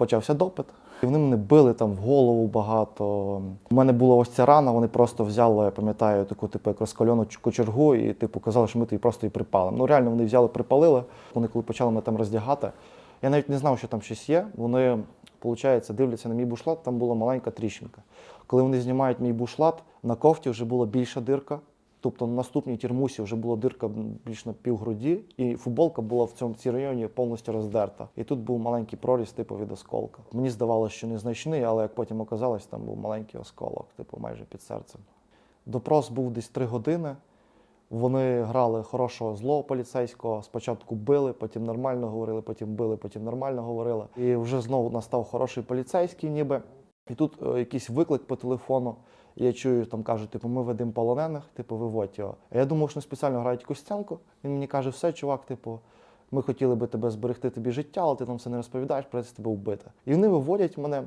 почався допит. І вони мене били там в голову багато. У мене була ось ця рана, вони просто взяли, я пам'ятаю, таку типу як розкальону кочергу і типу казали, що ми тобі просто її припалимо. Ну реально вони взяли, припалили. Вони коли почали мене там роздягати. Я навіть не знав, що там щось є. Вони, виходить, дивляться на мій бушлат, там була маленька тріщинка. Коли вони знімають мій бушлат, на кофті вже була більша дирка. Тобто на наступній тірмусі вже була дирка більш на півгруді, і футболка була в цьому цій районі повністю роздерта. І тут був маленький проріз, типу від осколка. Мені здавалося, що незначний, але як потім оказалось, там був маленький осколок, типу майже під серцем. Допрос був десь три години. Вони грали хорошого злого поліцейського. Спочатку били, потім нормально говорили, потім били, потім нормально говорили. І вже знову настав хороший поліцейський, ніби. І тут е, якийсь виклик по телефону. Я чую, там кажуть, типу, ми ведемо полонених, типу, виводь його. А я думав, що спеціально грають якусь сценку. Він мені каже, все, чувак, типу, ми хотіли би тебе зберегти тобі життя, але ти нам все не розповідаєш, придеться тебе вбити. І вони виводять мене.